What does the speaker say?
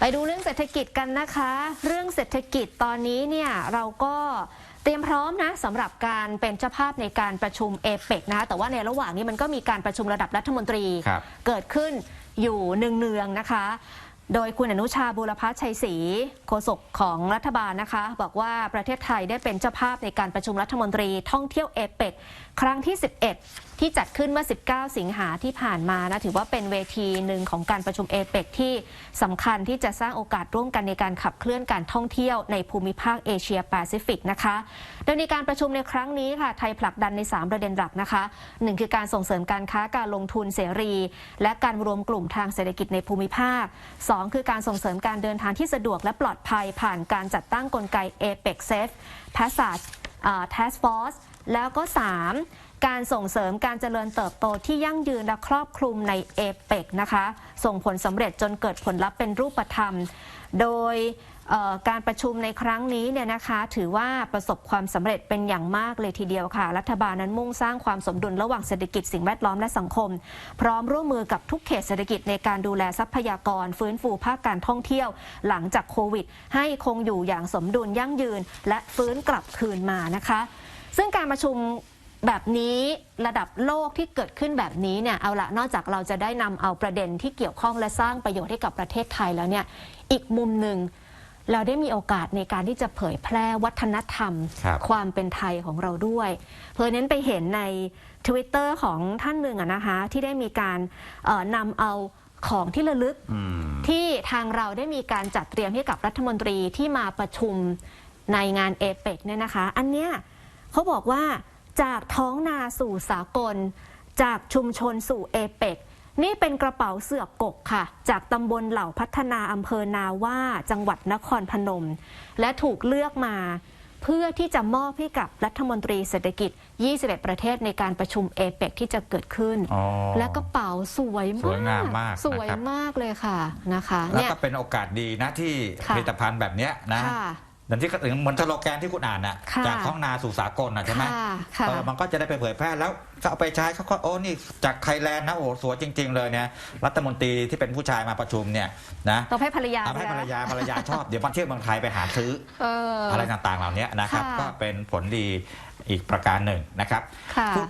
ไปดูเรื่องเศรษฐกิจกันนะคะ เรื่องเศรษฐกิจตอนนี้เนี่ยเราก็เตรียมพร้อมนะสำหรับการเป็นเจ้าภาพในการประชุมเอเปกนะคะแต่ว่าในระหว่างนี้มันก็มีการประชุมระดับรัฐมนตรีครับเกิดขึ้นอยู่เนืองๆนะคะ โดยคุณอนุชาบูรพัชชัยศรีโฆษกของรัฐบาลนะคะ บอกว่าประเทศไทยได้เป็นเจ้าภาพในการประชุมรัฐมนตรีท่องเที่ยวเอเปกครั้งที่ 11 ที่จัดขึ้นเมื่อ 19 สิงหาที่ผ่านมานะถือว่าเป็นเวทีหนึ่งของการประชุมเอเปกที่สำคัญที่จะสร้างโอกาสร่วมกันในการขับเคลื่อนการท่องเที่ยวในภูมิภาคเอเชียแปซิฟิกนะคะ โดยในการประชุมในครั้งนี้ค่ะไทยผลักดันใน 3 ประเด็นหลักนะคะหนึ่งคือการส่งเสริมการค้าการลงทุนเสรี และการรวมกลุ่มทางเศรษฐกิจในภูมิภาค2คือการส่งเสริมการเดินทางที่สะดวกและปลอดภัยผ่านการจัดตั้งกลไก APEC Safe Passage Task Force แล้วก็ 3 การส่งเสริมการเจริญเติบโตที่ยั่งยืนและครอบคลุมใน APEC นะคะ ส่งผลสำเร็จจนเกิดผลลัพธ์เป็นรูปธรรม โดยการประชุมในครั้งนี้เนี่ยนะคะถือว่าประสบความสำเร็จเป็นอย่างมากเลยทีเดียวค่ะ รัฐบาลนั้นมุ่งสร้างความสมดุลระหว่างเศรษฐกิจสิ่งแวดล้อมและสังคม พร้อมร่วมมือกับทุกเขตเศรษฐกิจในการดูแลทรัพยากร ฟื้นฟูภาคการท่องเที่ยว หลังจากโควิด ให้คงอยู่อย่างสมดุลยั่งยืน และฟื้นกลับคืนมานะคะ ซึ่งการประชุม แบบนี้ระดับโลกที่เกิดขึ้นแบบนี้เนี่ยเอาละนอกจากเราจะได้นำเอาประเด็นที่เกี่ยวข้องและสร้างประโยชน์ให้กับประเทศไทยแล้วเนี่ยอีกมุมหนึ่งเราได้มีโอกาสในการที่จะเผยแพร่วัฒนธรรมครับความเป็นไทยของเราด้วย เพราะเน้นไปเห็นใน Twitter ของท่านหนึ่งอะนะคะที่ได้มีการเอ่อนำเอาของที่ระลึกอืมที่ทางเราได้มีการจัดเตรียมให้กับรัฐมนตรีที่มาประชุมในงานเอเปกเนี่ยนะคะ อันเนี้ยเขาบอกว่า จากท้องนาสู่สากล จากชุมชนสู่เอเปกนี่เป็นกระเป๋าเสือกกกค่ะ จากตำบลเหล่าพัฒนาอำเภอนาว่าจังหวัดนครพนม และถูกเลือกมาเพื่อที่จะมอบให้กับรัฐมนตรีเศรษฐกิจ 21 ประเทศในการประชุมเอเปกที่จะเกิดขึ้นอ๋อและกระเป๋าสวยมาก สวยงามมาก สวยนะครับมากเลยค่ะนะคะ แล้วเนี่ยก็เป็นโอกาสดีนะที่ค่ะผลิตภัณฑ์แบบเนี้ยนะ ค่ะอย่างที่เหมือนสโลแกนที่คุณอ่านน่ะค่ะจากท้องนาสู่สากลน่ะใช่ไหมค่ะค่ะ เออมันก็จะได้ไปเผยแพร่แล้วก็เอาไปใช้เขาก็โอ้นี่จากไทยแลนด์นะโอ้สวยจริง ๆ เลยเนี่ยรัฐมนตรีที่เป็นผู้ชายมาประชุมเนี่ยนะต้องให้ภรรยาเอาให้ไปภรรแล้วยาภรรยาชอบเดี๋ยวมาเที่ยวเมืองไทยไปหาซื้อ เอออ อะไรต่างๆเหล่านี้นะครับ ค่ะก็เป็นผลดีอีกประการหนึ่งนะครับค่ะ พูด